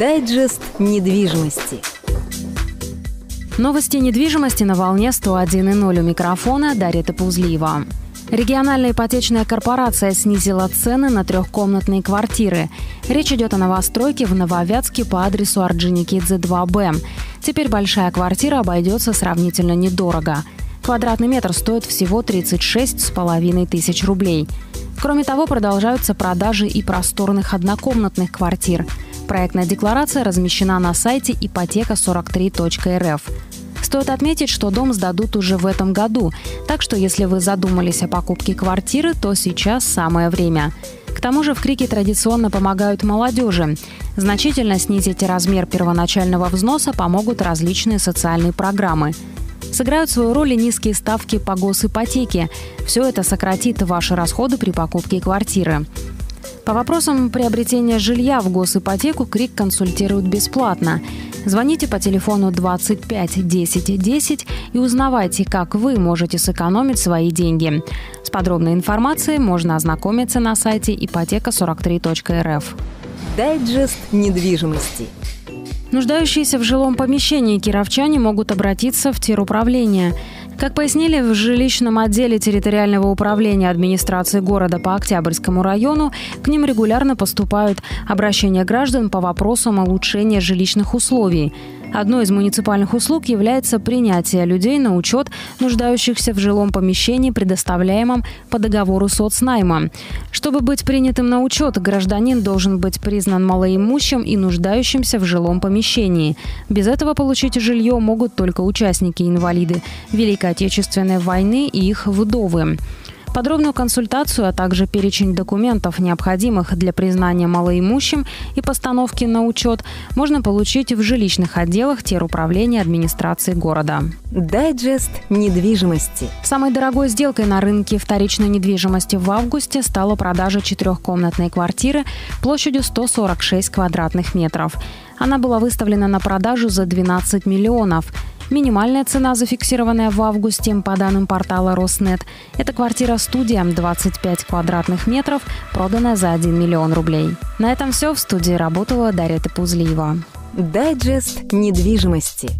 Дайджест недвижимости. Новости недвижимости на волне 101.0 у микрофона Дарья Тапузлиева. Региональная ипотечная корпорация снизила цены на трехкомнатные квартиры. Речь идет о новостройке в Нововятске по адресу Орджоникидзе 2Б. Теперь большая квартира обойдется сравнительно недорого. Квадратный метр стоит всего 36,5 тысяч рублей. Кроме того, продолжаются продажи и просторных однокомнатных квартир. Проектная декларация размещена на сайте ипотека43.рф. Стоит отметить, что дом сдадут уже в этом году, так что если вы задумались о покупке квартиры, то сейчас самое время. К тому же в Крике традиционно помогают молодежи. Значительно снизить размер первоначального взноса помогут различные социальные программы. Сыграют свою роль и низкие ставки по госипотеке. Все это сократит ваши расходы при покупке квартиры. По вопросам приобретения жилья в госипотеку КРИК консультирует бесплатно. Звоните по телефону 25 10 10 и узнавайте, как вы можете сэкономить свои деньги. С подробной информацией можно ознакомиться на сайте ипотека43.рф. Дайджест недвижимости. Нуждающиеся в жилом помещении кировчане могут обратиться в теруправление. Как пояснили в жилищном отделе территориального управления администрации города по Октябрьскому району, к ним регулярно поступают обращения граждан по вопросам улучшения жилищных условий. Одной из муниципальных услуг является принятие людей на учет, нуждающихся в жилом помещении, предоставляемом по договору соцнайма. Чтобы быть принятым на учет, гражданин должен быть признан малоимущим и нуждающимся в жилом помещении. Без этого получить жилье могут только участники-инвалиды Великой Отечественной войны и их вдовы. Подробную консультацию, а также перечень документов, необходимых для признания малоимущим и постановки на учет, можно получить в жилищных отделах теруправления администрации города. Дайджест недвижимости. Самой дорогой сделкой на рынке вторичной недвижимости в августе стала продажа четырехкомнатной квартиры площадью 146 квадратных метров. Она была выставлена на продажу за 12 миллионов. Минимальная цена, зафиксированная в августе по данным портала Роснет, это квартира-студия 25 квадратных метров, проданная за 1 миллион рублей. На этом все. В студии работала Дарья Тепузлиева. Дайджест недвижимости.